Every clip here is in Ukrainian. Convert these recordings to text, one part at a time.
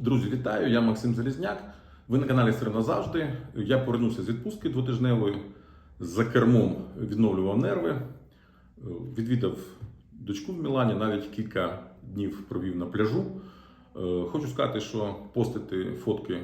Друзі, вітаю! Я Максим Залізняк. Ви на каналі Сир назавжди. Я повернувся з відпустки двотижневої. За кермом відновлював нерви, відвідав дочку в Мілані, навіть кілька днів провів на пляжу. Е, Хочу сказати, що постити фотки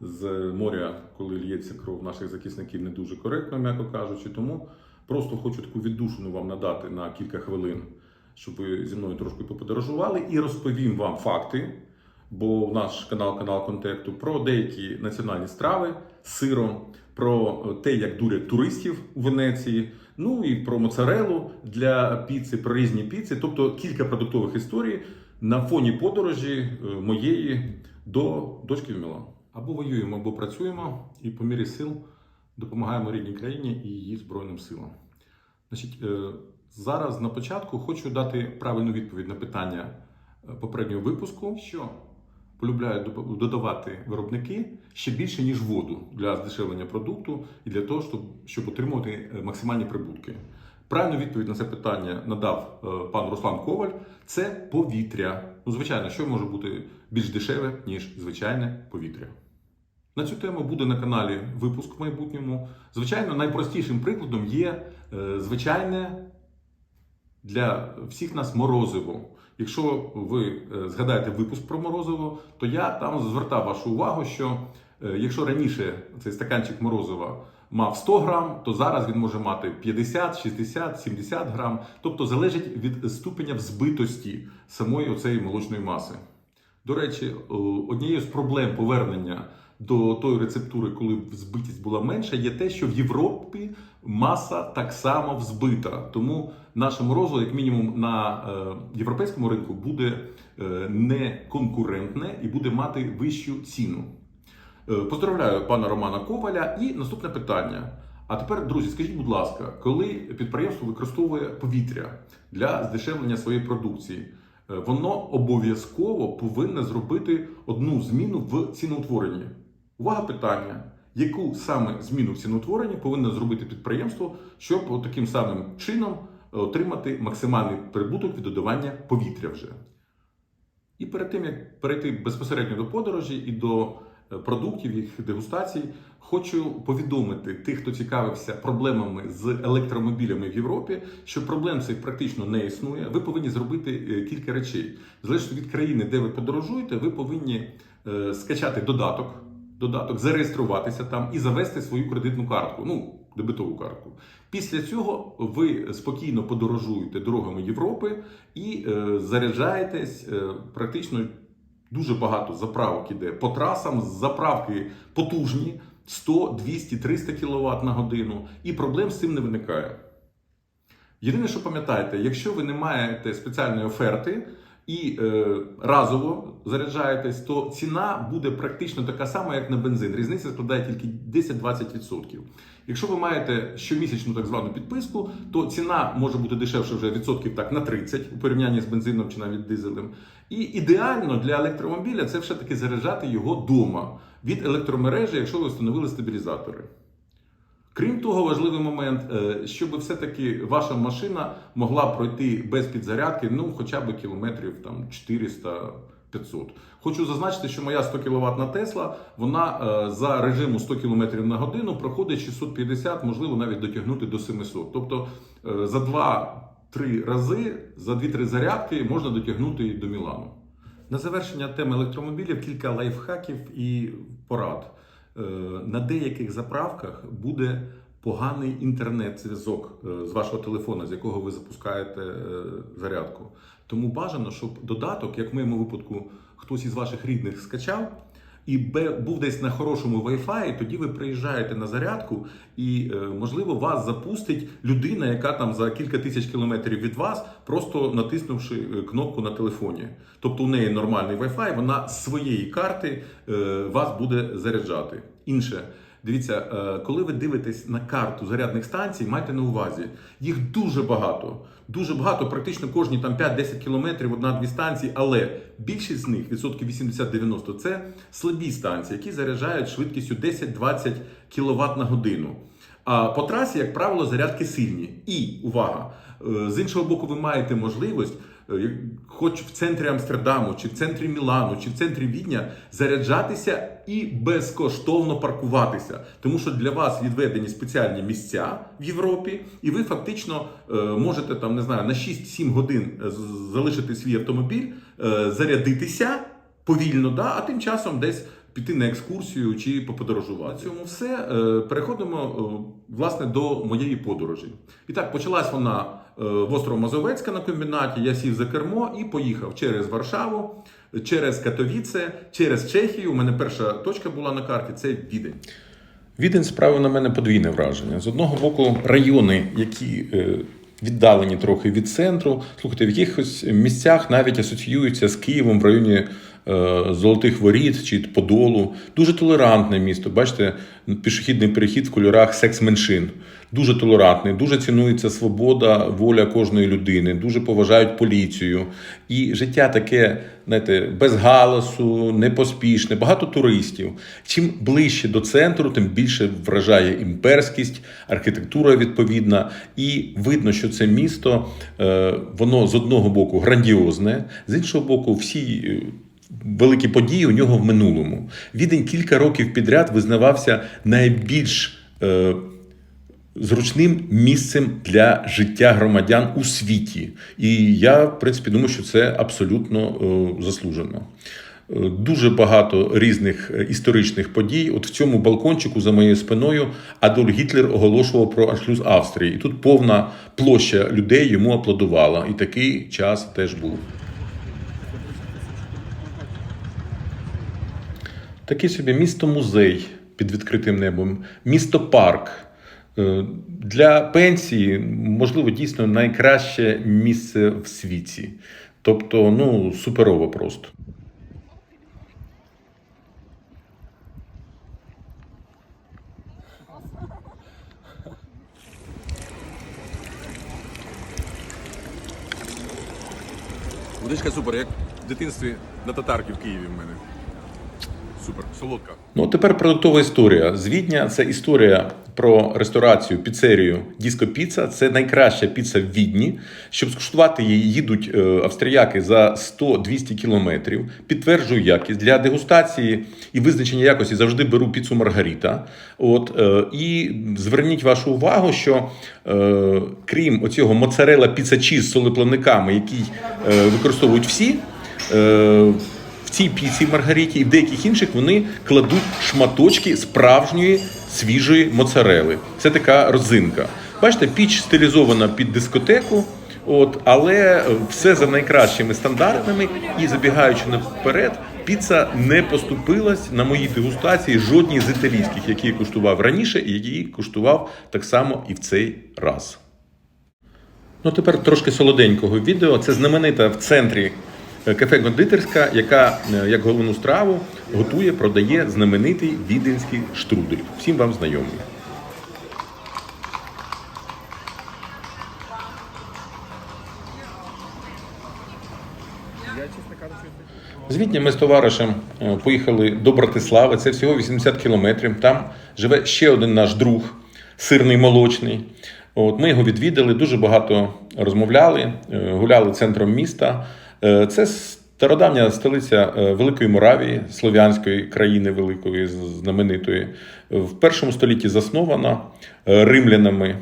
з моря, коли лється кров наших захисників, не дуже коректно, м'яко кажучи. Тому просто хочу таку віддушину вам надати на кілька хвилин, щоб ви зі мною трошки поподорожували, і розповім вам факти. Бо наш канал канал контекту про деякі національні страви з сиром, про те, як дурять туристів у Венеції, ну і про моцарелу для піци, про різні піци, тобто кілька продуктових історій на фоні подорожі е, моєї до дочки в Мілан. Або воюємо, або працюємо, і по мірі сил допомагаємо рідній країні і її збройним силам. Значить, е, зараз на початку хочу дати правильну відповідь на питання е, попереднього випуску, що полюбляють додавати виробники ще більше, ніж воду для здешевлення продукту і для того, щоб, щоб отримувати е, максимальні прибутки. Правильну відповідь на це питання надав е, пан Руслан Коваль. Це повітря. Ну, звичайно, що може бути більш дешеве, ніж звичайне повітря. На цю тему буде на каналі випуск в майбутньому. Звичайно, найпростішим прикладом є е, звичайне для всіх нас морозиво. Якщо ви е, згадаєте випуск про морозиво, то я там звертав вашу увагу, що е, якщо раніше цей стаканчик морозива мав 100 грам, то зараз він може мати 50, 60, 70 грам. Тобто залежить від ступеня взбитості самої оцеї молочної маси. До речі, однією з проблем повернення до тої рецептури, коли взбитість була менша, є те, що в Європі маса так само взбита. Тому наше морозиво, як мінімум, на е, європейському ринку буде е, не конкурентне і буде мати вищу ціну. Е, Поздравляю пана Романа Коваля. І наступне питання. А тепер, друзі, скажіть, будь ласка, коли підприємство використовує повітря для здешевлення своєї продукції, воно обов'язково повинне зробити одну зміну в ціноутворенні. Увага питання: яку саме зміну в ціноутворенні повинно зробити підприємство, щоб таким самим чином е, отримати максимальний прибуток від додавання повітря вже? І перед тим як перейти безпосередньо до подорожі і до е, продуктів, їх дегустацій, хочу повідомити тих, хто цікавився проблемами з електромобілями в Європі, що проблем цих практично не існує. Ви повинні зробити е, кілька речей. Залежно від країни, де ви подорожуєте, ви повинні скачати додаток, додаток, зареєструватися там і завести свою кредитну картку. Ну, дебетову картку. Після цього ви спокійно подорожуєте дорогами Європи і е, заряджаєтесь е, практично дуже багато заправок іде по трасам. Заправки потужні 100, 200, 300 кВт на годину, і проблем з цим не виникає. Єдине, що пам'ятаєте, якщо ви не маєте спеціальної оферти і е, разово заряджаєтесь, то ціна буде практично така сама, як на бензин. Різниця складає тільки 10-20%. Якщо ви маєте щомісячну так звану підписку, то ціна може бути дешевше вже відсотків так на 30 у порівнянні з бензином чи навіть дизелем. І ідеально для електромобіля це все таки заряджати його вдома від електромережі, якщо ви встановили стабілізатори. Крім того, важливий момент, е, щоб все-таки ваша машина могла пройти без підзарядки, ну хоча б кілометрів там 400-500. Хочу зазначити, що моя 100 кВт Тесла, вона е, за режиму 100 км на годину проходить 650, можливо, навіть дотягнути до 700. Тобто е, за 2-3 рази, за 2-3 зарядки можна дотягнути до Мілану. На завершення теми електромобілів кілька лайфхаків і порад. Е, На деяких заправках буде поганий інтернет-зв'язок е, з вашого телефона, з якого ви запускаєте е, зарядку. Тому бажано, щоб додаток, як в моєму випадку, хтось із ваших рідних скачав. І був десь на хорошому Wi-Fi, тоді ви приїжджаєте на зарядку, і можливо вас запустить людина, яка там за кілька тисяч кілометрів від вас, просто натиснувши кнопку на телефоні. Тобто у неї нормальний Wi-Fi, вона з своєї карти вас буде заряджати. Інше. Дивіться, е, коли ви дивитесь на карту зарядних станцій, майте на увазі, їх дуже багато. Дуже багато, практично кожні там 5-10 кілометрів одна-дві станції, але більшість з них, відсотків 80-90, це слабі станції, які заряджають швидкістю 10-20 кВт на годину. А по трасі, як правило, зарядки сильні. І увага! е, З іншого боку, ви маєте можливість хоч в центрі Амстердаму, чи в центрі Мілану, чи в центрі Відня, заряджатися і безкоштовно паркуватися. Тому що для вас відведені спеціальні місця в Європі, і ви фактично е, можете там не знаю на 6-7 годин е, залишити свій автомобіль, е, зарядитися повільно, да, а тим часом десь піти на екскурсію чи поподорожувати. На цьому все. Е, Переходимо е, власне до моєї подорожі. І так, почалась вона е, в острову Мазовецька на комбінаті. Я сів за кермо і поїхав через Варшаву, через Катовіце, через Чехію. У мене перша точка була на карті це Відень. Відень справив на мене подвійне враження. З одного боку, райони, які е, віддалені трохи від центру, слухайте, в якихось місцях навіть асоціюються з Києвом в районі е, Золотих Воріт чи Подолу. Дуже толерантне місто. Бачите, пішохідний перехід в кольорах секс-меншин. Дуже толерантний, дуже цінується свобода, воля кожної людини, дуже поважають поліцію. І життя таке, знаєте, без галасу, непоспішне, багато туристів. Чим ближче до центру, тим більше вражає імперськість, архітектура відповідна. І видно, що це місто, е, воно з одного боку грандіозне, з іншого боку, всі. Великі події у нього в минулому. Відень кілька років підряд визнавався найбільш е, зручним місцем для життя громадян у світі. І я, в принципі, думаю, що це абсолютно е, заслужено. Е, Дуже багато різних е, історичних подій. От в цьому балкончику за моєю спиною Адольф Гітлер оголошував про аншлюз Австрії. І тут повна площа людей йому аплодувала. І такий час теж був. Такий собі місто-музей під відкритим небом, місто-парк. Е, Для пенсії, можливо, дійсно найкраще місце в світі. Тобто, ну, суперово просто. Водичка супер, як в дитинстві на татарки в Києві в мене. Супер, солодка. Ну, тепер продуктова історія. З Відня це історія про ресторацію, піцерію Діско Піца. Це найкраща піца в Відні. Щоб скуштувати її, їдуть е, австріяки за 100-200 кілометрів. Підтверджую якість для дегустації і визначення якості завжди беру піцу Маргарита. От е, і зверніть вашу увагу, що е, крім оцього моцарела піцачі з солеплавниками, який використовують всі. В цій піці Маргариті і в деяких інших вони кладуть шматочки справжньої свіжої моцарели. Це така розинка. Бачите, піч стилізована під дискотеку, от, але все за найкращими стандартами. І забігаючи наперед, піца не поступилась на моїй дегустації жодній з італійських, які я куштував раніше, і які куштував так само і в цей раз. Ну, тепер трошки солоденького відео. Це знаменита в центрі е, кафе кондитерська, яка е, як головну страву готує, продає знаменитий віденський штрудель. Всім вам знайомий. З Відня ми з товаришем е, поїхали до Братислави. Це всього 80 кілометрів. Там живе ще один наш друг, сирний молочний. От ми його відвідали, дуже багато розмовляли, гуляли центром міста. Е, Це стародавня столиця е, Великої Моравії, слов'янської країни великої, знаменитої. В першому столітті заснована е, римлянами.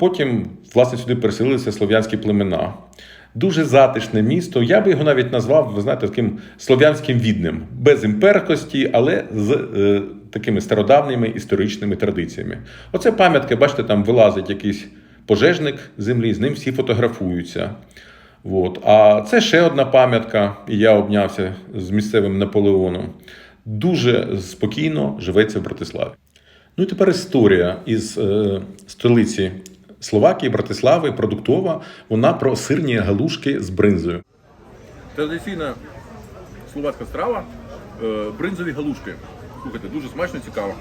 Потім, власне, сюди переселилися слов'янські племена. Дуже затишне місто. Я би його навіть назвав, ви знаєте, таким слов'янським віднем, без імперкості, але з е, такими стародавніми історичними традиціями. Оце пам'ятка, бачите, там вилазить якийсь пожежник землі, з ним всі фотографуються. От. А це ще одна пам'ятка, і я обнявся з місцевим Наполеоном. Дуже спокійно живеться в Братиславі. Ну і тепер історія із е, столиці Словакії, Братислави, продуктова. Вона про сирні галушки з бринзою. Традиційна словацька страва, е, бринзові галушки. Слухайте, дуже смачно, цікаво.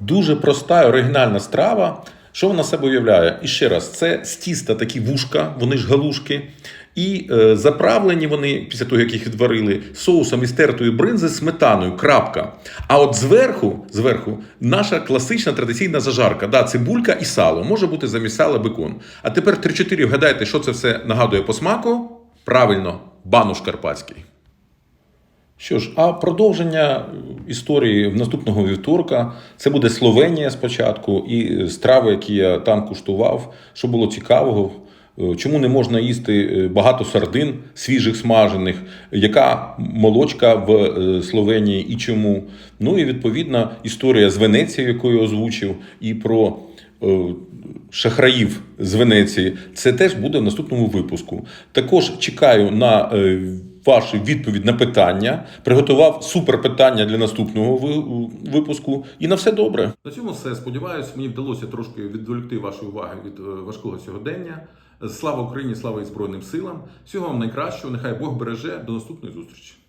Дуже проста і оригінальна страва. Що вона себе уявляє? І ще раз, це з тіста такі вушка, вони ж галушки. І е, заправлені вони, після того, як їх відварили, соусом із тертої бринзи сметаною. Крапка. А от зверху, зверху наша класична традиційна зажарка. Да, цибулька і сало. Може бути замість сала бекон. А тепер 3-4 вгадайте, що це все нагадує по смаку? Правильно, бануш карпатський. Що ж, а продовження історії в наступного вівторка це буде Словенія спочатку і страви, які я там куштував. Що було цікавого, Е, чому не можна їсти е, багато сардин свіжих смажених, яка молочка в е, Словенії і чому. Ну і відповідна історія з Венецією, яку я озвучив, і про шахраїв з Венеції. Це теж буде в наступному випуску. Також чекаю на вашу відповідь на питання. Приготував суперпитання для наступного випуску. І на все добре. На цьому все. сподіваюся, мені вдалося трошки відволікти вашу увагу від е, важкого сьогодення. Слава Україні, слава і Збройним силам. Всього вам найкращого. Нехай Бог береже. До наступної зустрічі.